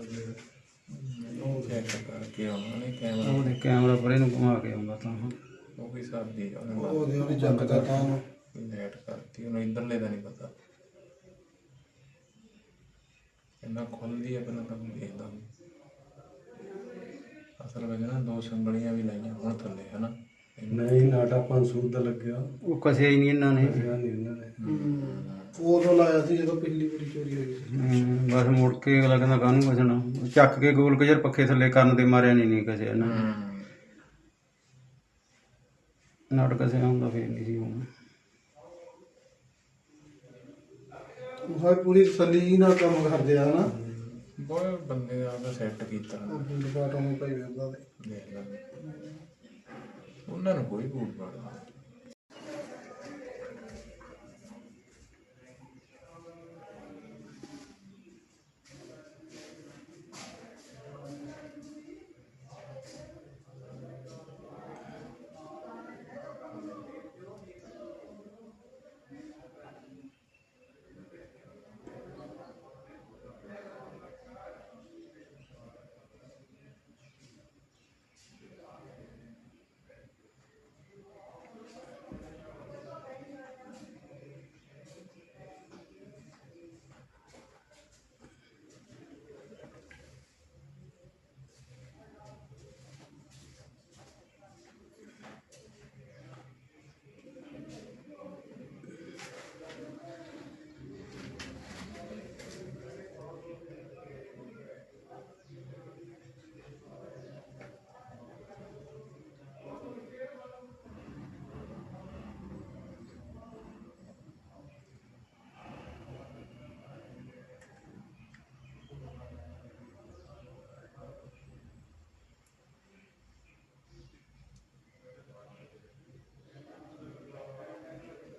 ਉਹ ਚੈੱਕ ਕਰਕੇ ਆਉਣਾ ਨੇ ਕੈਮਰਾ ਉਹਦੇ ਕੈਮਰਾ ਪਰੇ ਨੂੰ ਘੁਮਾ ਕੇ ਆਉਂਦਾ ਤਾਂ। ਉਹ ਵੀ ਸਾਦੀ ਉਹਨੇ ਉਹਦੇ ਉਹਨੇ ਚੱਕਦਾ ਤਾਂ ਉਹਨੂੰ ਲੈਟ ਕਰਤੀ ਉਹਨੂੰ ਇਧਰਲੇ ਦਾ ਨਹੀਂ ਪਤਾ ਇਹਨਾਂ ਖੁੱਲਦੀ ਹੈ ਪਹਿਲਾਂ ਤਾਂ ਮੈਂ ਦੇਖਦਾ ਵੀ। ਅਸਲ ਵਿੱਚ ਨਾ ਦੋ ਸੰਗਲੀਆਂ ਵੀ ਲਾਈਆਂ ਹੁਣ ਥੱਲੇ ਹਨਾ ਨਹੀਂ ਨਾਟਾ 500 ਦਾ ਲੱਗਿਆ। ਉਹ ਕਸਿਆ ਹੀ ਨਹੀਂ ਇਹਨਾਂ ਨੇ। ਕਿਹਾ ਨਹੀਂ ਇਹਨਾਂ ਨੇ। ਉਦੋਂ ਲਾਇਆ ਸੀ ਜਦੋਂ ਪਹਿਲੀ ਵਾਰੀ ਚੋਰੀ ਹੋਈ ਸੀ। ਬਸ ਮੁੜ ਕੇ ਅਗਲਾ ਕਹਿੰਦਾ ਕਾਹਨੂੰ ਕਸਣਾ ਚੱਕ ਕੇ ਗੋਲ ਕਜਰ ਪੱਖੇ ਥੱਲੇ ਕਰਨ ਤੇ ਮਾਰਿਆ ਨਹੀਂ ਨਹੀਂ ਕਸਿਆ ਇਹਨਾਂ ਨੇ। ਨਾਟ ਕਸਿਆ ਹੁੰਦਾ ਫੇਰ ਨਹੀਂ ਸੀ ਹੋਣਾ। ਉਹ ਹੈ ਪੂਰੀ ਤਸੱਲੀ ਨਾਲ ਕੰਮ ਕਰਦੇ ਆ ਨਾ ਬਹੁਤ ਬੰਦੇ ਦਾ ਉਹਦਾ ਸੈੱਟ ਕੀਤਾ ਉਹ ਬੁੱਲ ਬਾਟੋਂ ਨੂੰ ਭਾਈ ਵੇਖਦਾ ਤੇ ਦੇਖ ਲੈ। ਉਹਨਾਂ ਨੂੰ ਕੋਈ ਬੂਟ ਪਾੜਾ